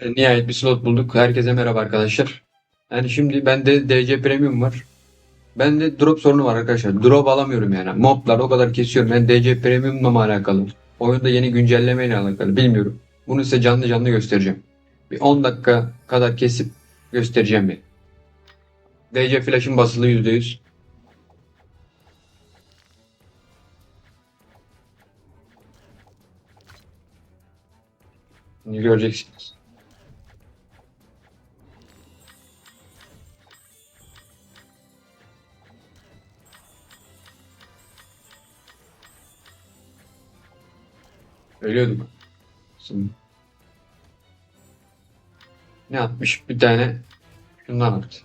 E, Nihayet bir slot bulduk. Herkese merhaba arkadaşlar. Yani şimdi bende DC Premium var. Bende drop sorunu var arkadaşlar. Drop alamıyorum yani. Moblar o kadar kesiyorum. Ben DC Premium'la mı alakalı? Oyunda yeni güncellemeyle alakalı bilmiyorum. Bunu size canlı canlı göstereceğim. Bir 10 dakika kadar kesip göstereceğim bir. DC Flash'ın basılı %100. Şimdi göreceksiniz. Ölüyorduk. Şimdi. Ne yapmış? Bir tane şundan attı.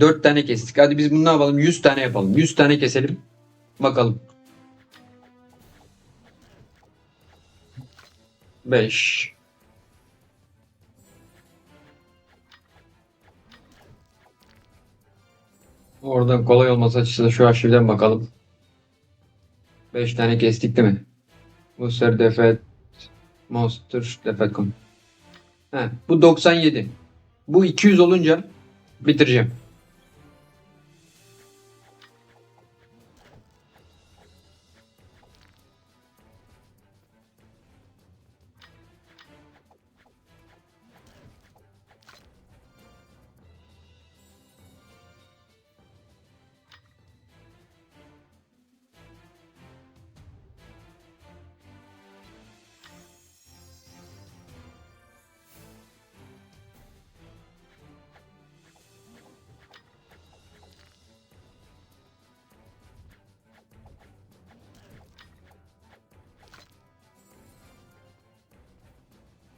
Dört tane kestik. Hadi biz bunu ne yapalım? 100 tane yapalım. 100 tane keselim. Bakalım. 5 Oradan kolay olması açısından şu arşivden bakalım. 5 tane kestik değil mi? Sefer defet monster defetcom. He, bu 97. Bu 200 olunca bitireceğim.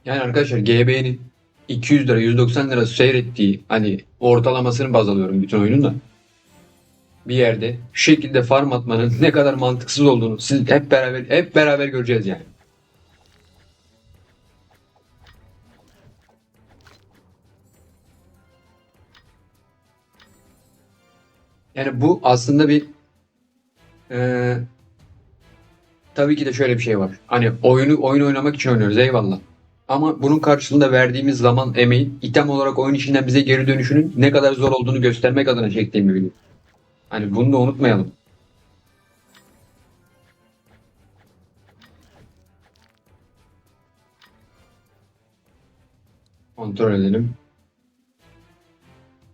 Yani arkadaşlar GB'nin 200 lira 190 lira seyrettiği hani ortalamasını baz alıyorum bütün oyunun da. Bir yerde şu şekilde farm atmanın ne kadar mantıksız olduğunu siz hep beraber hep beraber göreceğiz yani. Yani bu aslında bir eee, tabii ki de şöyle bir şey var. Hani oyunu oyun oynamak için oynuyoruz eyvallah. Ama bunun karşılığında verdiğimiz zaman emeğin item olarak oyun içinden bize geri dönüşünün ne kadar zor olduğunu göstermek adına çektiğim bir video. Hani bunu da unutmayalım. Kontrol edelim.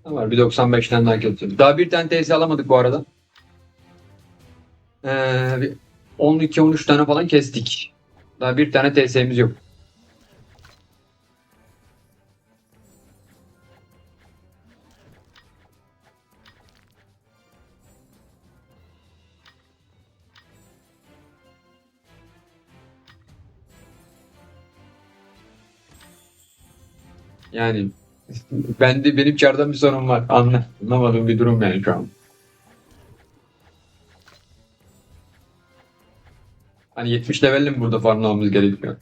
Ne var? Bir 95 tane daha getirdim. Daha bir tane TS alamadık bu arada. Ee, bir 12-13 tane falan kestik. Daha bir tane TS'miz yok. Yani ben de benim çardan bir sorun var. Anla, anlamadığım bir durum yani şu an. Hani 70 level'le mi burada farmlamamız gerekiyor?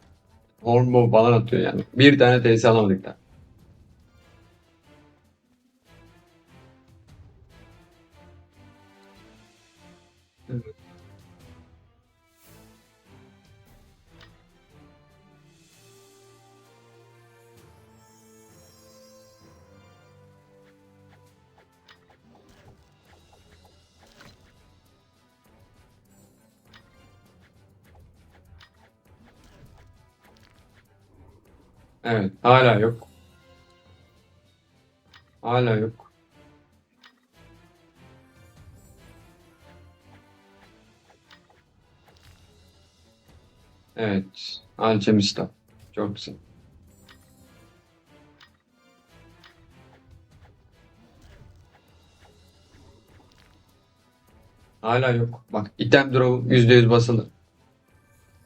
Hormon falan atıyor yani. Bir tane TS alamadık da. Evet, hala yok. Hala yok. Evet, Alchemista. Çok güzel. Hala yok. Bak, item draw %100 basılı.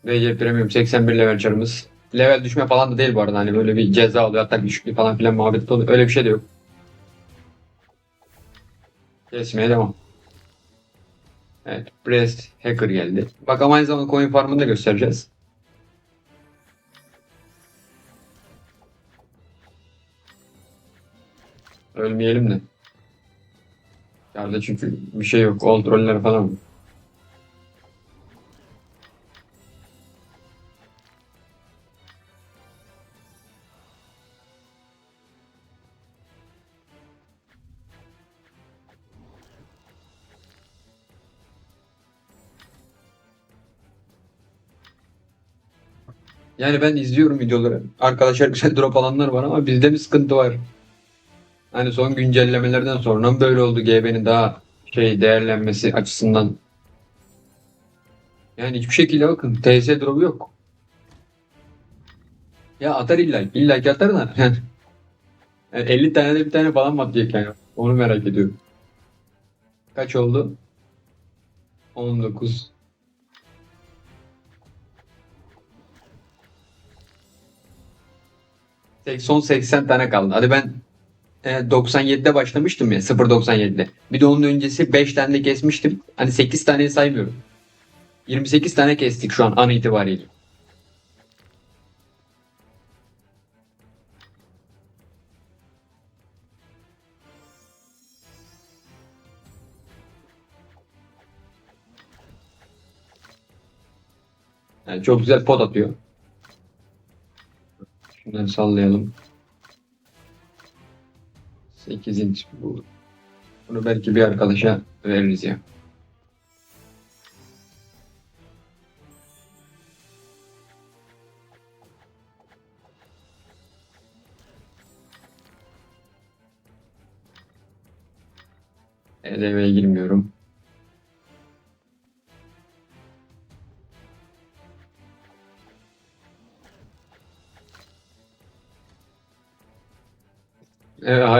VC Premium 81 level çarımız. Level düşme falan da değil bu arada. Hani böyle bir ceza oluyor. Hatta düşüklük falan filan muhabbet oluyor. Öyle bir şey de yok. Kesmeye devam. Evet. Breast Hacker geldi. Bak ama aynı zamanda coin farmını da göstereceğiz. Ölmeyelim de. Yerde çünkü bir şey yok. Kontroller falan. Yani ben izliyorum videoları. Arkadaşlar güzel drop alanlar var ama bizde bir sıkıntı var. Hani son güncellemelerden sonra böyle oldu GB'nin daha şey değerlenmesi açısından. Yani hiçbir şekilde bakın TS drop'u yok. Ya atar illa. İlla ki atar da. Yani, yani 50 tane de bir tane falan mı atacak yani? Onu merak ediyorum. Kaç oldu? 19. Son 80 tane kaldı. Hadi ben e, 97'de başlamıştım ya 0.97'de. Bir de onun öncesi 5 tane de kesmiştim. Hani 8 taneyi saymıyorum. 28 tane kestik şu an an itibariyle. Yani çok güzel pot atıyor. Şunları sallayalım. 8 inç bu. Bunu belki bir arkadaşa veririz ya. EDV'ye girmiyorum.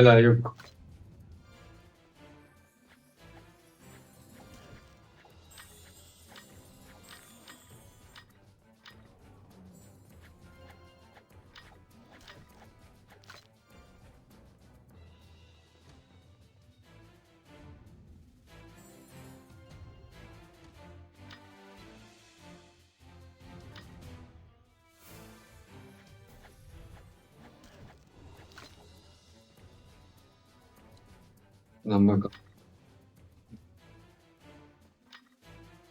E, hala Lan bakalım.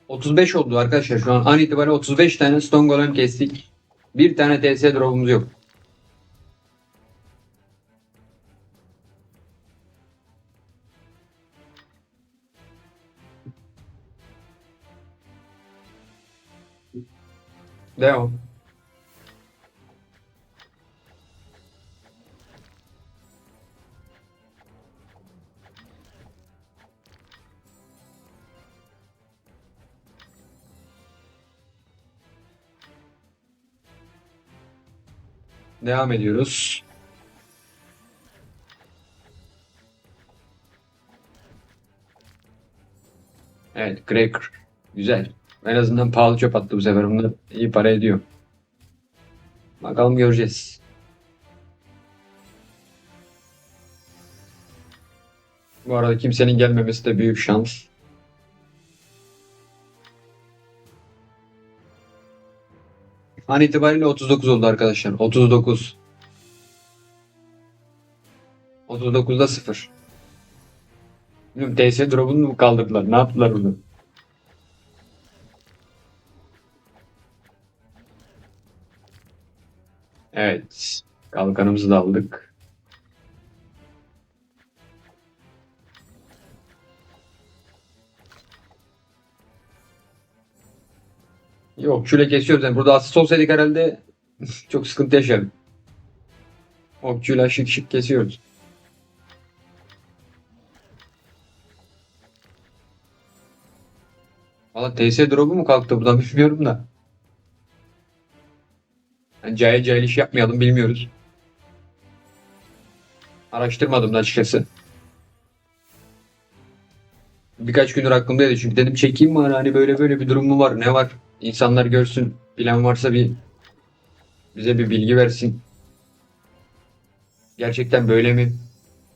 35 oldu arkadaşlar şu an an itibariyle 35 tane Stone Golem kestik. Bir tane TS drop'umuz yok. Devam. Devam ediyoruz. Evet, Cracker. Güzel. En azından pahalı çöp attı bu sefer. Bunlar iyi para ediyor. Bakalım göreceğiz. Bu arada kimsenin gelmemesi de büyük şans. An itibariyle 39 oldu arkadaşlar. 39. 39'da 0. Bilmiyorum TS drop'unu mu kaldırdılar? Ne yaptılar bunu? Evet. Kalkanımızı da aldık. Yok şöyle kesiyoruz. Yani burada asist olsaydık herhalde çok sıkıntı yaşardık. Okçuyla şık şık kesiyoruz. Valla TS drop'u mu kalktı buradan bilmiyorum da. Yani cahil cahil iş yapmayalım bilmiyoruz. Araştırmadım da açıkçası. Birkaç gündür aklımdaydı çünkü dedim çekeyim mi hani böyle böyle bir durum mu var ne var İnsanlar görsün bilen varsa bir bize bir bilgi versin. Gerçekten böyle mi?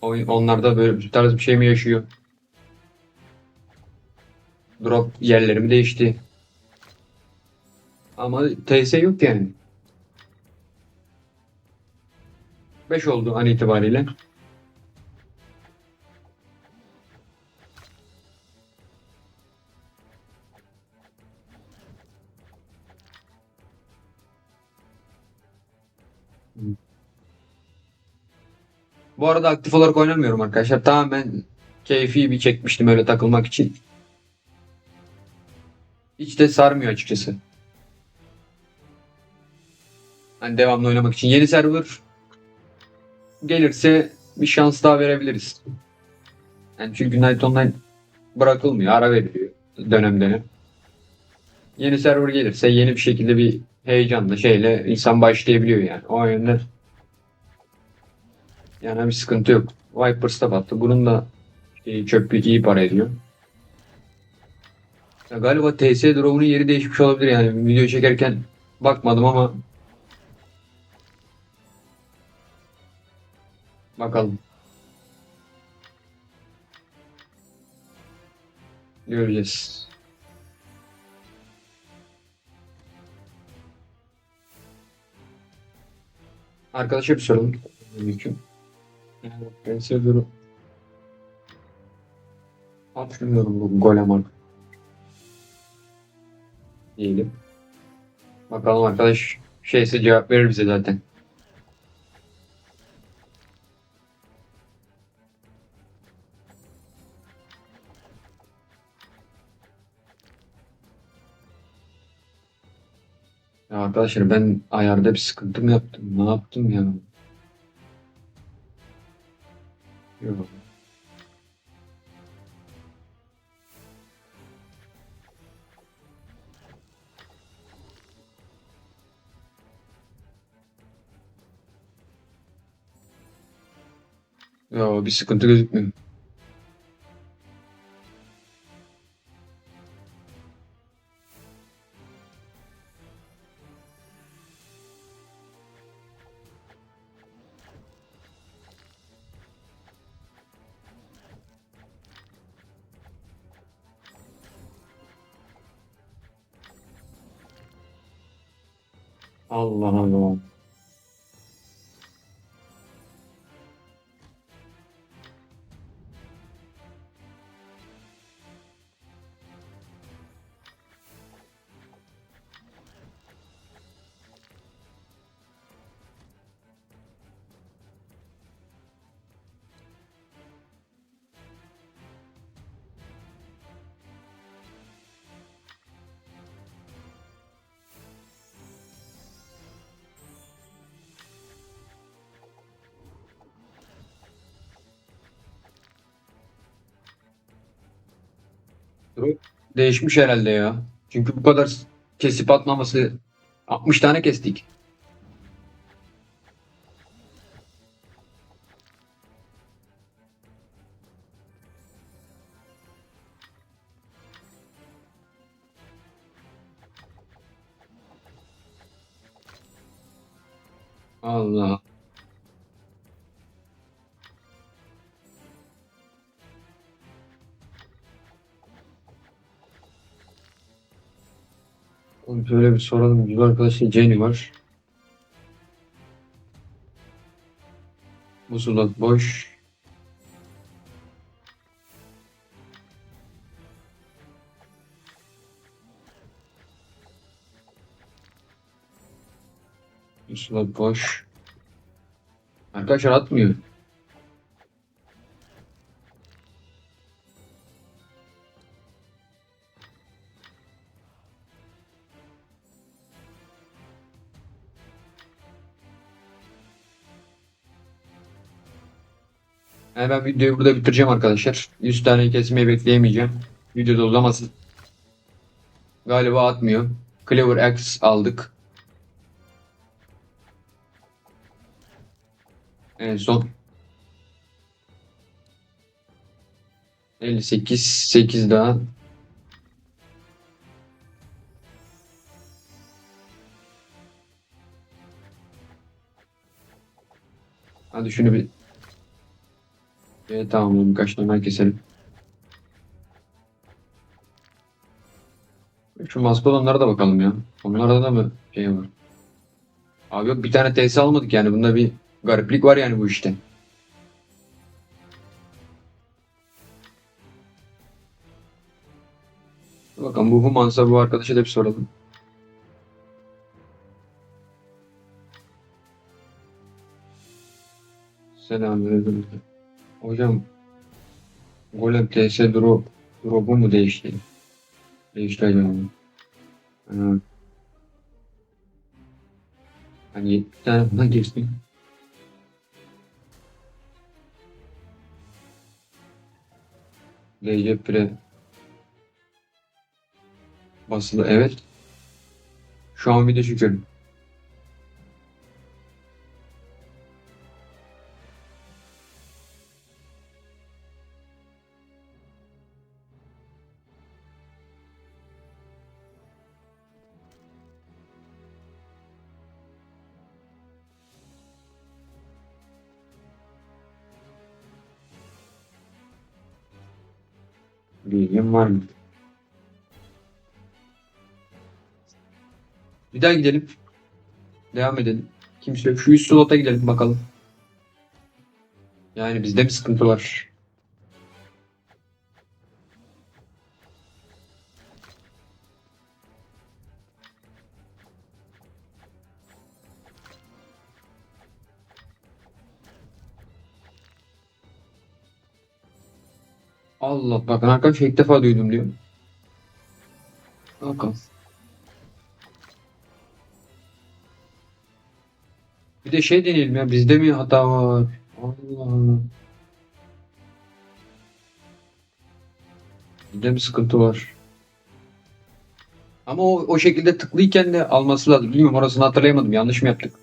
Oyun, onlar da böyle bir tarz bir şey mi yaşıyor? Drop yerleri mi değişti? Ama TS yok yani. 5 oldu an itibariyle. Bu arada aktif olarak oynamıyorum arkadaşlar. Tamamen keyfi bir çekmiştim öyle takılmak için. Hiç de sarmıyor açıkçası. Hani devamlı oynamak için. Yeni server gelirse bir şans daha verebiliriz. Yani çünkü Night Online bırakılmıyor. Ara veriliyor dönem dönem. Yeni server gelirse yeni bir şekilde bir heyecanla şeyle insan başlayabiliyor yani. O yönden yani bir sıkıntı yok. Vipers da battı. Bunun da şey, çöplüğü iyi para ediyor. Ya galiba TS drop'unun yeri değişmiş olabilir yani. Video çekerken bakmadım ama bakalım. Göreceğiz. Arkadaşa bir soralım. Mümkün. Ben seviyorum. Atmıyorum bu golem artık. Diyelim. Bakalım arkadaş şeyse cevap verir bize zaten. Ya arkadaşlar ben ayarda bir sıkıntı mı yaptım? Ne yaptım ya? Yok. Ya bir sıkıntı gözükmüyor. Allah Allah. Değişmiş herhalde ya. Çünkü bu kadar kesip atmaması 60 tane kestik. Allah. Şöyle bir soralım. Bir arkadaşın Jenny var. Bu slot boş. Bu slot boş. Arkadaşlar atmıyor. Yani ben videoyu burada bitireceğim arkadaşlar. 100 tane kesmeyi bekleyemeyeceğim. Videoda uzamasın. Galiba atmıyor. Clever X aldık. En son 58 8 daha Hadi şunu bir Evet, tamam birkaç tane keselim. Şu mastodonlara da bakalım ya. Onlarda da mı şey var? Abi yok bir tane TS almadık yani. Bunda bir gariplik var yani bu işte. Bakalım bu Humans'a bu arkadaşa da bir soralım. Selamünaleyküm. Hocam Golem TS drop drop'u mu değişti? Değişti acaba? Ha. Hani bir tane buna geçti. DC Pre basılı evet. Şu an bir de şükür. Bilgim var mı? Bir daha gidelim. Devam edelim. Kimse yok. Şu üst slota gidelim bakalım. Yani bizde bir sıkıntı var. Allah bakın arkadaşlar ilk defa duydum diyor. Bakalım. Bir de şey deneyelim ya bizde mi hata var? Allah. Bizde mi sıkıntı var? Ama o, o şekilde tıklıyken de alması lazım. Bilmiyorum orasını hatırlayamadım. Yanlış mı yaptık?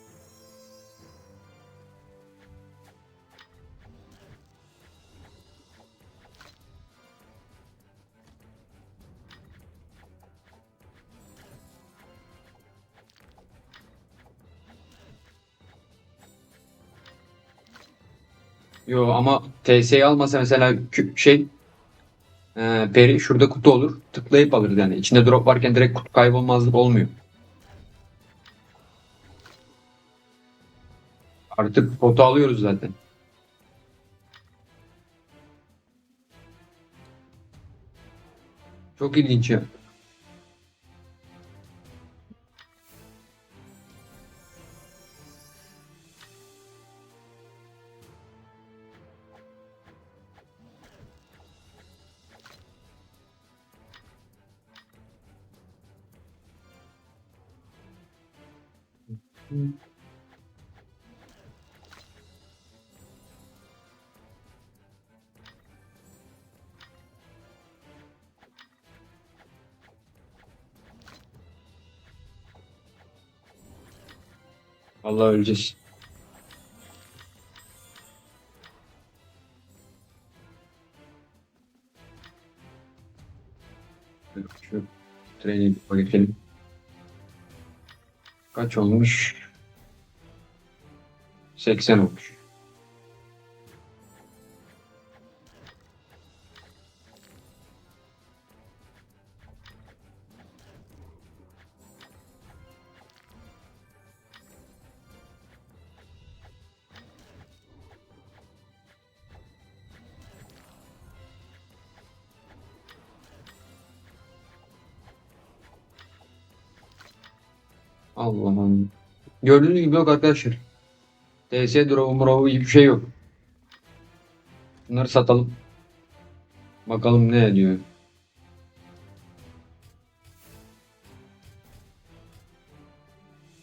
Yo ama TS'yi almasa mesela şey e, peri şurada kutu olur. Tıklayıp alırız yani. İçinde drop varken direkt kutu kaybolmazlık olmuyor. Artık potu alıyoruz zaten. Çok ilginç ya. Allah öleceğiz. Şu treni bir geçelim. Kaç olmuş? 80 olmuş. Allah'ım. Gördüğünüz gibi yok arkadaşlar. TS drop'u mrop'u hiçbir şey yok. Bunları satalım. Bakalım ne ediyor.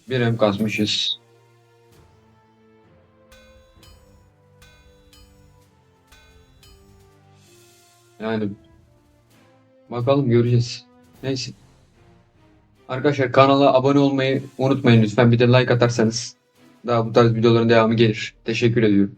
Bir hem kasmışız. Yani bakalım göreceğiz. Neyse. Arkadaşlar kanala abone olmayı unutmayın lütfen. Bir de like atarsanız daha bu tarz videoların devamı gelir. Teşekkür ediyorum.